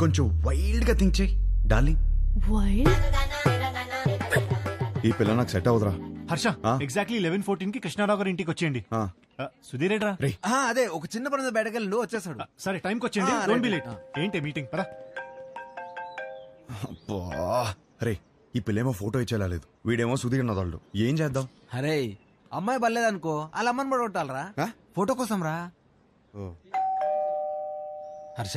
కొంచెం వైల్డ్గా థింక్ చేయి. డార్లింగ్. వైల్డ్ ఈ పిల్ల నాకు సెట్ అవుదరా హర్ష? ఎగ్జాక్ట్లీ లెవెన్ ఫోర్టీన్కి కృష్ణారావు గారి ఇంటికి వచ్చేయండి. ఆ. ఆ, సుధీర్ ఏడ్రా రే ఆ, అదే ఒక చిన్న పని బయటకెళ్ళి వచ్చేసాడు సరే టైంకి వచ్చేయండి. Don't be. లేట్ ఏంటి మీటింగ్ పదా. అబ్బా. రే ఈ పిల్లేమో ఫోటో ఇచ్చేలా లేదు. వీడేమో సుధీర్ నదాళ్ళు ఏం చేద్దాం? అరే అమ్మాయి బలేదనుకో వాళ్ళ అమ్మని కూడా కొట్టాలరా. ఆ? ఫోటో కోసం రా ఓ. హర్ష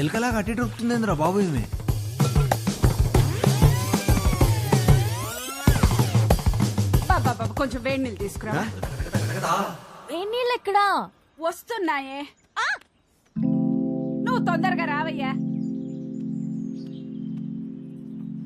ఎలకలా కట్టి దొరుకుతుందేంద్రా బాబు ఇది? బాబా బాబా కొంచెం వేడి నీళ్ళు తీసుకురా. వేణీళ్ళు ఎక్కడా? వస్తున్నాయే. ఆ! నువ్వు తొందరగా రావయ్యా.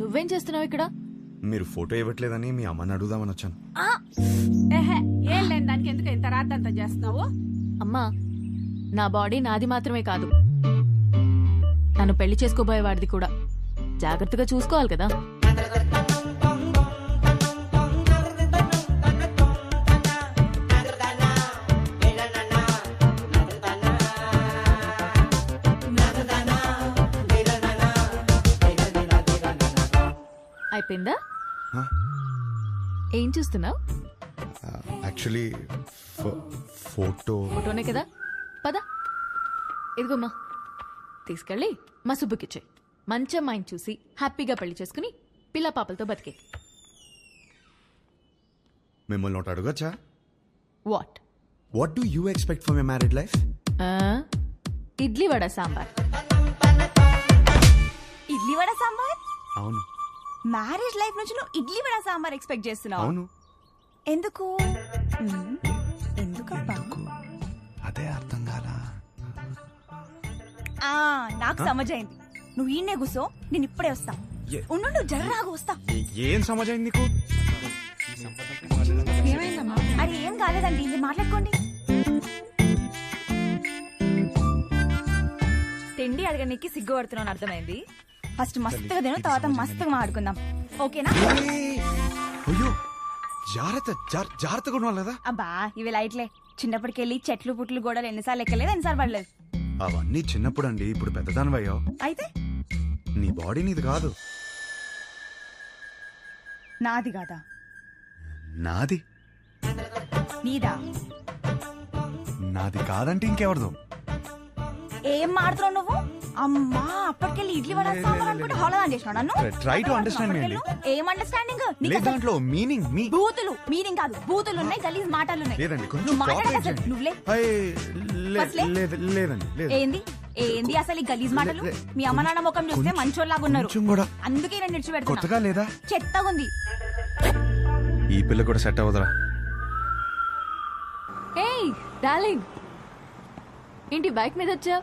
నువ్వేం చేస్తున్నావు ఇక్కడ? మీరు ఫోటో ఇవ్వట్లేదని మీ అమ్మని అడుగుదామని వచ్చాను. ఆ! ఏం లేని దానికి ఎందుకు ఇంత రాద్దంతా చేస్తున్నావు? అమ్మా నా బాడీ నాది మాత్రమే కాదు. నన్ను పెళ్ళి చేసుకోబోయేవాడిది కూడా. జాగ్రత్తగా చూసుకోవాలి కదా. అయిపోయిందా? ఏం చూస్తున్నావు? Actually photo. ఫోటోనే కదా. పద. ఇదిగోమ్మా తీసుకెళ్ళి. మా సుబ్బుకిచ్చే మంచి అమ్మాయిని చూసి హ్యాపీగా పెళ్ళి చేసుకుని పిల్ల పాపలతో బతికే. మిమ్మల్ని ఒకటి అడగచ్చా? What? What do you expect for my married life idli vada sambar. Idli vada sambar? అవును. మ్యారేజ్ లైఫ్ నుంచి నువ్వు ఇడ్లీ వడ సాంబార్ ఎక్స్పెక్ట్ చేస్తున్నావు. అవును. ఎందుకు. ఎందుకబ్బా? అదే అర్థం కాలా? ఆ, నాకు సమజైంది. నువ్వు ఈయనే కూసో నేను ఇప్పుడే వస్తా. ఏ- ఉండు నువ్వు జర్రాగా వస్తా. ఏ- ఏం సమాజం నీకు? అరే ఏం కాలేదండి ఇది మాట్లాడుకోండి. తిండి అడగడానికి సిగ్గుపడుతున్నాను అర్థమైంది? ఫస్ట్ మస్తుగా తిను తర్వాత మస్తుగా మాట్లాడుకుందాం ఓకేనా? ఏయ్! అయ్యో జాగ్రత్త జార్- జాగ్రత్తగా ఉండాలి కదా? అబ్బా ఇవి లైట్లే. చిన్నప్పటికెళ్ళి చెట్లు పుట్లు గోడలు ఎన్నిసార్లు ఎక్కలేదు ఎన్నిసార్లు పడలేదు. అవన్నీ చిన్నప్పుడు అండి ఇప్పుడు పెద్దదానివయ్యో. అయితే? నీ బాడీ నీది కాదు. నాది కాదా? నాది? నీదా? నాది కాదంటే ఇంకెవరిదో? ఏం మాడుతున్నావు నువ్వు? అమ్మా అప్పటికెళ్ళి ఇడ్లీ వడ సాంబార్ అనుకుంటే నన్ను. Try- try to understand me అండి. అప్పటికెళ్ళు ఏం అండర్స్టాండింగ్ లేదు దాంట్లో మీనింగ్ మీ బూతులు మీనింగ్ కాదు. బూతులు ఉన్నాయి గలీజ్ మాటలు ఉన్నాయి లేదండి కొంచెం నువ్వు మాట్లాడక cooperate అసలు చేయండి. నువ్వులే. అయ్, లే- అసలే? లేదు లేదండి లేదు ఏంది? ఏంది అసలు ఈ గలీజ్ మాటలు? లే- మీ అమ్మ నాన్న ముఖం చూస్తే కొంచెం- మంచోళ్ళలాగా ఉన్నారు కొంచెం కూడా అందుకే నేను నిడిచిపెడుతున్నా. కొత్తగా లేదా? చెత్తగా ఉంది. ఈ పిల్ల కూడా సెట్ అవ్వదురా. ఏయ్ డార్లింగ్. ఏంటి బైక్ మీద వచ్చా